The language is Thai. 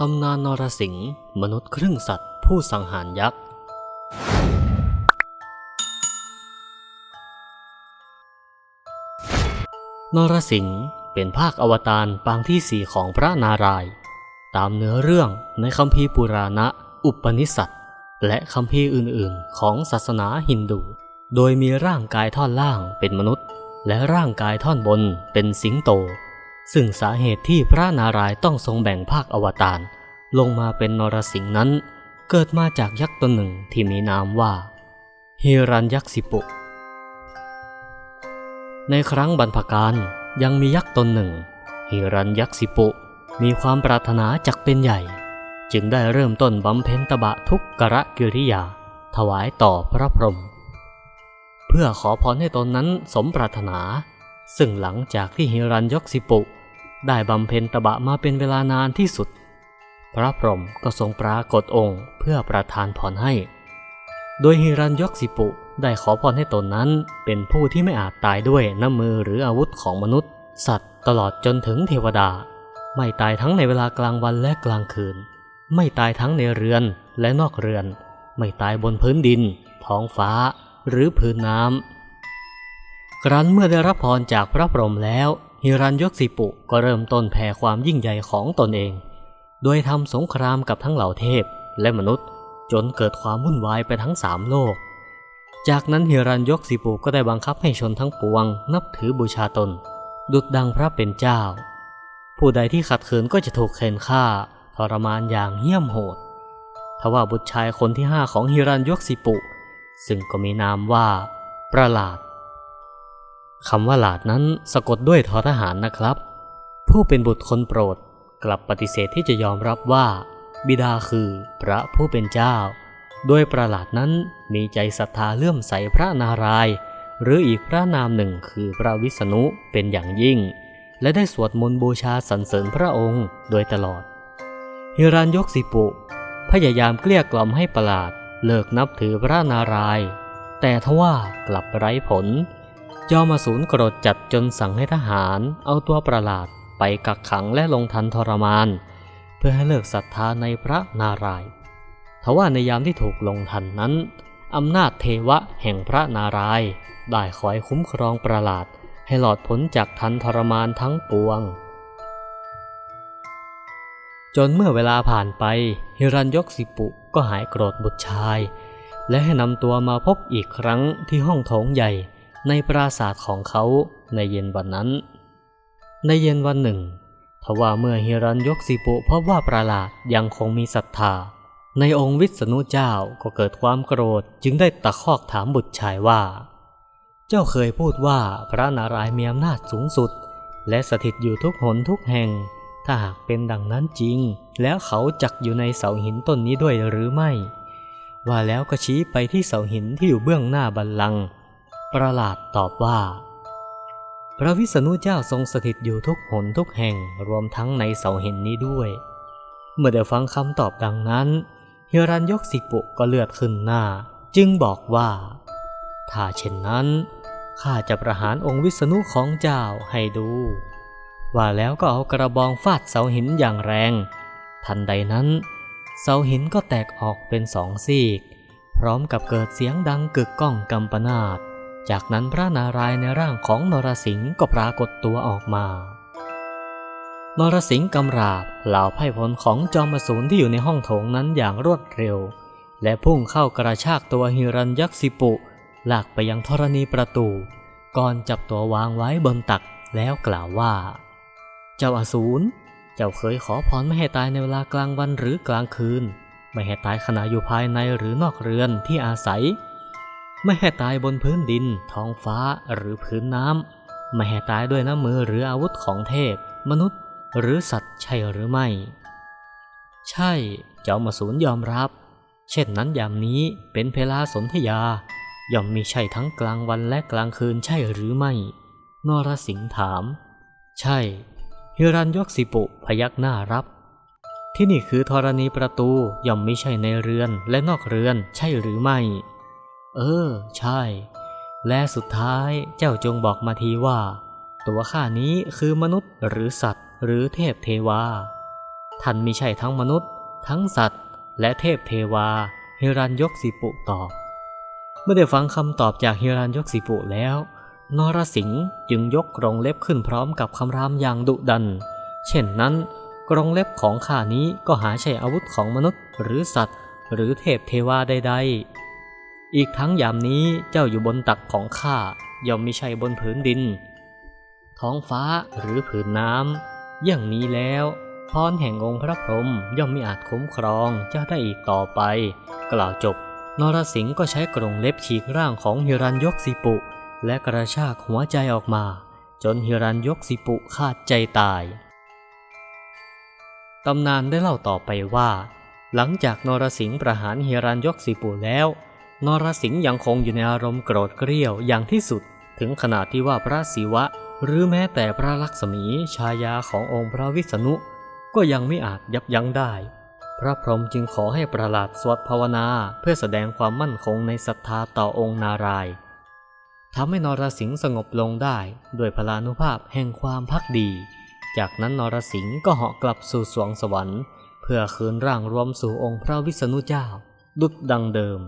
ตำนานนรสิงห์มนุษย์ครึ่งสัตว์ผู้สังหารยักษ์ นรสิงห์เป็นภาคอวตารปางที่สี่ของพระนารายณ์ตามเนื้อเรื่องในคัมภีร์ปุราณะ อุปนิสัตและคัมภีร์อื่นๆ ของศาสนาฮินดู โดยมีร่างกายท่อนล่างเป็นมนุษย์ และร่างกายท่อนบนเป็นสิงโตซึ่งสาเหตุที่พระนารายณ์ต้องทรงแบ่งภาคอวตาร ลงมาเป็นนรสิงห์นั้น เกิดมาจากยักษ์ตนหนึ่งที่มีนามว่าฮิรัญยักษิปุ ในครั้งบรรพการยังมียักษ์ตนหนึ่งฮิรัญยักษิปุ มีความปรารถนาจักเป็นใหญ่ จึงได้เริ่มต้นบำเพ็ญตบะทุกกระกิริยา ถวายต่อพระพรหมเพื่อขอพรให้ตนนั้นสมปรารถนา ซึ่งหลังจากที่ฮิรัญยกษิปุ ได้บำเพ็ญตบะมาเป็นเวลานานที่สุด พระพรหมก็ทรงปรากฏองค์เพื่อประทานพรให้ โดยฮิรัญยกษิปุได้ขอพรให้ตนนั้นเป็นผู้ที่ไม่อาจตายด้วยน้ำมือหรืออาวุธของมนุษย์ สัตว์ตลอดจนถึงเทวดา ไม่ตายทั้งในเวลากลางวันและกลางคืน ไม่ตายทั้งในเรือนและนอกเรือน ไม่ตายบนพื้นดิน ท้องฟ้า หรือพื้นน้ำครั้นเมื่อได้รับพรจากพระพรหมแล้วฮิรัญยกษิปุก็เริ่มต้นแผ่ความยิ่งใหญ่ของตนเอง โดยทำสงครามกับทั้งเหล่าเทพและมนุษย์ จนเกิดความวุ่นวายไปทั้งสามโลก จากนั้นฮิรัญยกษิปุก็ได้บังคับให้ชนทั้งปวง นับถือบูชาตน ดุจดังพระเป็นเจ้า ผู้ใดที่ขัดขืนก็จะถูกเข็นฆ่าทรมานอย่างเหี้ยมโหดทว่าบุตรชายคนที่ห้าของฮิรัญยกษิปุซึ่งก็มีนามว่า ประหลาดคำว่าหลาดนั้นสะกดด้วยทอทหารนะครับ ผู้เป็นบุตรคนโปรด กลับปฏิเสธที่จะยอมรับว่า บิดาคือพระผู้เป็นเจ้า โดยประหลาดนั้นมีใจศรัทธาเลื่อมใสพระนารายณ์หรืออีกพระนามหนึ่งคือพระวิษณุเป็นอย่างยิ่ง และได้สวดมนต์บูชาสรรเสริญพระองค์โดยตลอด ฮิรัญยกษิปุ พยายามเกลี้ยกล่อมให้ประหลาดเลิกนับถือพระนารายณ์แต่ทว่ากลับไร้ผล จอมาสูนโกรธจัดจนสั่งให้ทหารเอาตัวประหลาด ไปกักขังและลงทันทรมาน เพื่อให้เลิกศรัทธาในพระนารายณ์ทว่าในยามที่ถูกลงทันนั้นอำนาจเทวะแห่งพระนารายณ์ได้คอยคุ้มครองประหลาด ให้หลอดพ้นจากทันทรมานทั้งปวง จนเมื่อเวลาผ่านไปฮิรัญยกษิปุก็หายโกรธบุตรชาย และให้นำตัวมาพบอีกครั้งที่ห้องโถงใหญ่ในปราสาทของเขาในเย็นวันนั้น ในเย็นวันหนึ่ง ทว่าเมื่อฮิรัญยกษิปุพบว่าประหลาดยังคงมีศรัทธา ในองค์วิษณุเจ้าก็เกิดความโกรธจึงได้ตะคอกถามบุตรชายว่า เจ้าเคยพูดว่าพระนารายณ์มีอำนาจสูงสุด และสถิตอยู่ทุกหนทุกแห่ง ถ้าหากเป็นดังนั้นจริง แล้วเขาจักอยู่ในเสาหินต้นนี้ด้วยหรือไม่ ว่าแล้วก็ชี้ไปที่เสาหินที่อยู่เบื้องหน้าบัลลังก์ประหลาดตอบว่า พระวิษณุเจ้าทรงสถิตอยู่ทุกหนทุกแห่งรวมทั้งในเสาหินนี้ด้วย เมื่อได้ฟังคำตอบดังนั้นเฮรัญยกษิปุก็เลือดขึ้นหน้า จึงบอกว่า ถ้าเช่นนั้นข้าจะประหารองค์วิษณุของเจ้าให้ดู ว่าแล้วก็เอากระบองฟาดเสาหินอย่างแรง ทันใดนั้น เสาหินก็แตกออกเป็นสองซีก พร้อมกับเกิดเสียงดังกึกก้องกำปนาต จากนั้นพระนารายณ์ในร่างของนรสิงห์ก็ปรากฏตัวออกมา นรสิงห์กำราบเหล่าไพ่พลของจอมสูรที่อยู่ในห้องโถงนั้นอย่างรวดเร็ว และพุ่งเข้ากระชากตัวฮิรัญยักษิปุลากไปยังธรณีประตู ก่อนจับตัววางไว้บนตักแล้วกล่าวว่า เจ้าอสูรเจ้าเคยขอพรไม่ให้ตายในเวลากลางวันหรือกลางคืน ไม่ให้ตายขณะอยู่ภายในหรือนอกเรือนที่อาศัย ไม่ให้ตายบนพื้นดิน ท้องฟ้าหรือพื้นน้ำไม่ให้ตายด้วยน้ำมือหรืออาวุธของเทพ มนุษย์ หรือสัตว์ใช่หรือไม่ ใช่ เจ้ามาสูนยอมรับ เช่นนั้นยามนี้เป็นเพลาสนธยา ย่อมมีใช่ทั้งกลางวันและกลางคืนใช่หรือไม่ นรสิงห์ถาม ใช่ฮิรัญยกษิปุพยักหน้ารับ ที่นี่คือธรณีประตูย่อมม่ใช่ในเรือนและนอกเรือนใช่หรือไม่ เออ ใช่ และสุดท้ายเจ้าจงบอกมาทีว่า ตัวข้านี้คือมนุษย์หรือสัตว์ หรือเทพเทวา ท่านมิใช่ทั้งมนุษย์ ทั้งสัตว์ และเทพเทวา ฮิรัญยกสิปุตอบ เมื่อได้ฟังคำตอบจากฮิรัญยกสิปุแล้ว นรสิงห์จึงยกกรงเล็บขึ้นพร้อมกับคำรามอย่างดุดัน เช่นนั้นกรงเล็บของข้านี้ก็หาใช่อาวุธของมนุษย์หรือสัตว์ หรือเทพเทวาใดๆ อีกทั้งยามนี้เจ้าอยู่บนตักของข้าย่อมไมิใช่บนผืนดิน ท้องฟ้าหรือผืนน้ำอย่างนี้แล้วพรแห่งองค์พระพรหมย่อมไม่อาจคุ้มครองเจ้าได้อีกต่อไป กล่าวจบ นรสิงห์ก็ใช้กรงเล็บฉีกร่างของฮิรัญยกสิปุ และกระชากหัวใจออกมา จนฮิรัญยกสิปุขาดใจตายตำนานได้เล่าต่อไปว่า หลังจากนรสิงห์ประหารฮิรัญยกสิปุแล้ว นรสิงห์ยังคงอยู่ในอารมณ์โกรธเกรี้ยวอย่างที่สุด ถึงขนาดที่ว่าพระศิวะ หรือแม้แต่พระลักษมีชายาขององค์พระวิษณุ ก็ยังไม่อาจยับยั้งได้ พระพรหมจึงขอให้ประหลาดสวดภาวนาเพื่อแสดงความมั่นคงในศรัทธาต่อองค์นารายณ์ทำให้นรสิงห์สงบลงได้ด้วยพลานุภาพแห่งความพักดี จากนั้นนรสิงห์ก็เหาะกลับสู่สวงสวรรค์ เพื่อคืนร่างรวมสู่องค์พระวิษณุเจ้า ดุจดังเดิม